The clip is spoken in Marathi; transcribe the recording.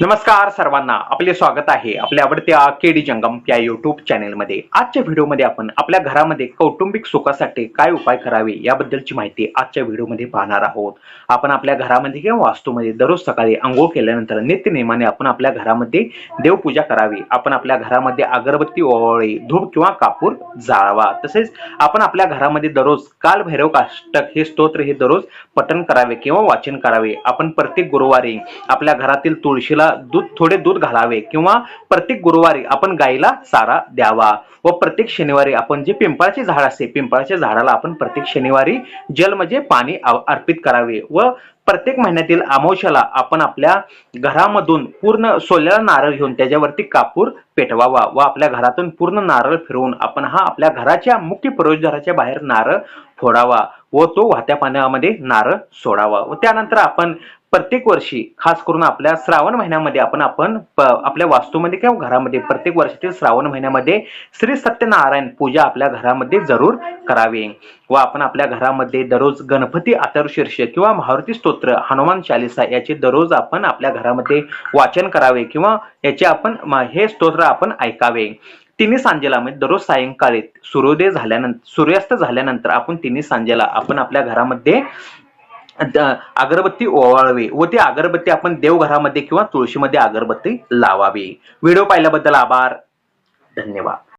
नमस्कार सर्वांना आपले स्वागत आहे आपल्या आवडत्या केडी जंगम या युट्यूब चॅनेलमध्ये आजच्या व्हिडिओमध्ये आपण आपल्या घरामध्ये कौटुंबिक सुखासाठी काय उपाय करावे याबद्दलची माहिती आजच्या व्हिडिओमध्ये पाहणार आहोत. आपण आपल्या घरामध्ये किंवा वास्तूमध्ये दररोज सकाळी आंघोळ केल्यानंतर नित्यनियमाने आपण आपल्या घरामध्ये देवपूजा करावी. आपण आपल्या घरामध्ये अगरबत्ती ओवाळी धूप किंवा कापूर जाळावा. तसेच आपण आपल्या घरामध्ये दररोज कालभैरव काष्टक हे स्तोत्र हे दररोज पठण करावे किंवा वाचन करावे. आपण प्रत्येक गुरुवारी आपल्या घरातील तुळशीला दूध थोडे दूध घालावे किंवा प्रत्येक गुरुवारी आपण गाईला चारा द्यावा व प्रत्येक शनिवारी आपण जे पिंपळाचे झाड असते पिंपळाच्या झाडाला आपण प्रत्येक शनिवारी जल म्हणजे पाणी अर्पित करावे व प्रत्येक महिन्यातील अमावश्याला आपण आपल्या घरामधून पूर्ण सोल्याला नारळ घेऊन त्याच्यावरती कापूर पेटवावा व आपल्या घरातून पूर्ण नारळ फिरवून आपण हा आपल्या घराच्या मुख्य प्रवेशद्वाराच्या बाहेर नारळ फोडावा. व तो वाहत्या पाण्यामध्ये नारळ सोडावा. व त्यानंतर आपण प्रत्येक वर्षी खास करून आपल्या श्रावण महिन्यामध्ये आपण आपण आपल्या वास्तूमध्ये किंवा घरामध्ये प्रत्येक वर्षातील श्रावण महिन्यामध्ये श्री सत्यनारायण पूजा आपल्या घरामध्ये जरूर करावी. व आपण आपल्या घरामध्ये दररोज गणपती अथर्वशीर्ष किंवा मारुती स्तोत्र हनुमान चालिसा याचे दररोज आपण आपल्या घरामध्ये वाचन करावे किंवा याचे आपण हे स्तोत्र आपण ऐकावे. तिन्ही सांजेला म्हणजे दररोज सायंकाळी सूर्योदय झाल्यानंतर सूर्यास्त झाल्यानंतर आपण तिन्ही सांजेला आपण आपल्या घरामध्ये अगरबत्ती ओवाळावी व ती अगरबत्ती आपण देवघरामध्ये किंवा तुळशीमध्ये अगरबत्ती लावावी. व्हिडिओ पाहिल्याबद्दल आभार. धन्यवाद.